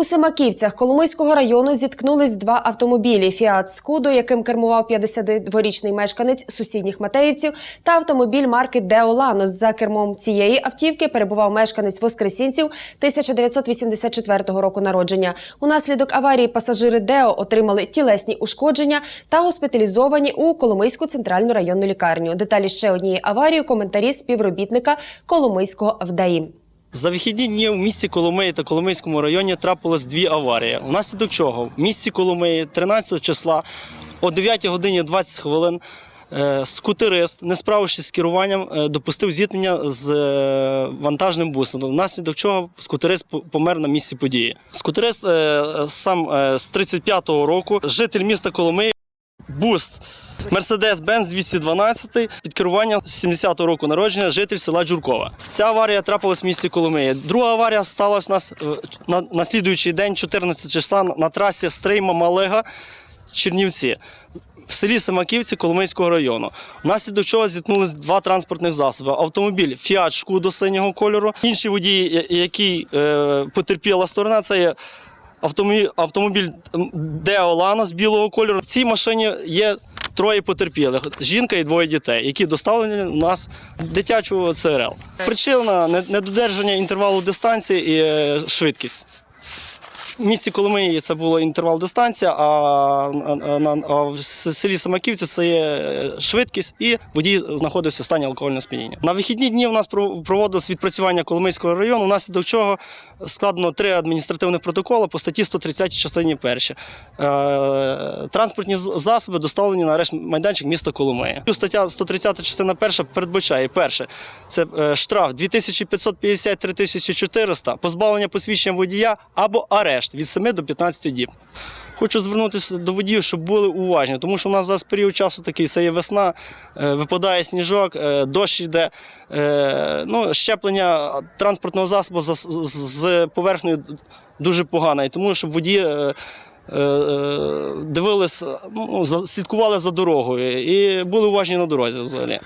У Семаківцях Коломийського району зіткнулись два автомобілі: Фіат Скудо, яким кермував 52-річний мешканець сусідніх Матеївців, та автомобіль марки Део Ланос. За кермом цієї автівки перебував мешканець Воскресінців 1984 року народження. Унаслідок аварії пасажири Део отримали тілесні ушкодження та госпіталізовані у Коломийську центральну районну лікарню. Деталі ще однієї аварії коментарі співробітника Коломийського ВДАІ. За вихідні дні в місті Коломиї та Коломийському районі трапилось дві аварії. Внаслідок чого в місті Коломиї 13 числа о 9 годині 20 хвилин е, скутерист, не справившись з керуванням, е, допустив зіткнення з е, вантажним бусом. Внаслідок чого скутерист помер на місці події. Скутерист сам з 35-го року, житель міста Коломиї. Буст Mercedes-Benz 212 під керуванням 70-го року народження, житель села Джуркова. Ця аварія трапилась в місті Коломиї. Друга аварія сталася у нас е, на, на слідуючий день, 14 числа, на трасі Стрийма Малега Чернівці. В селі Семаківці Коломийського району. Внаслідок чого зіткнулись два транспортних засоби: автомобіль Фіат Шкудо синього кольору. Інші водії, я- який е, потерпіла сторона, це є автомобіль, Део Део з білого кольору. В цій машині є троє потерпілих: жінка і двоє дітей, які доставлені у нас в дитячу ЦРЛ. Причина не- недодержання інтервалу дистанції і е, швидкість. Місті Коломиї це було інтервал дистанція, а, а, а, а в селі Самаківці це є е, швидкість і водій знаходився в стані алкогольного сп'яніння. На вихідні дні у нас проводилось відпрацювання Коломийського району, внаслідок чого складено три адміністративних протоколи по статті 130 частині перші. Е, транспортні засоби доставлені на арешт майданчик міста Коломиї. Стаття 130 частина перша передбачає перше це е, штраф 2550 3400, позбавлення посвідчення водія або арешт від 7 до 15 діб. Хочу звернутися до водіїв, щоб були уважні, тому що у нас зараз період часу такий, це є весна, е, випадає сніжок, е, дощ йде. е, Ну, щеплення транспортного засобу з, поверхнею дуже погане. І тому, щоб водії дивились, ну, слідкували за дорогою і були уважні на дорозі взагалі.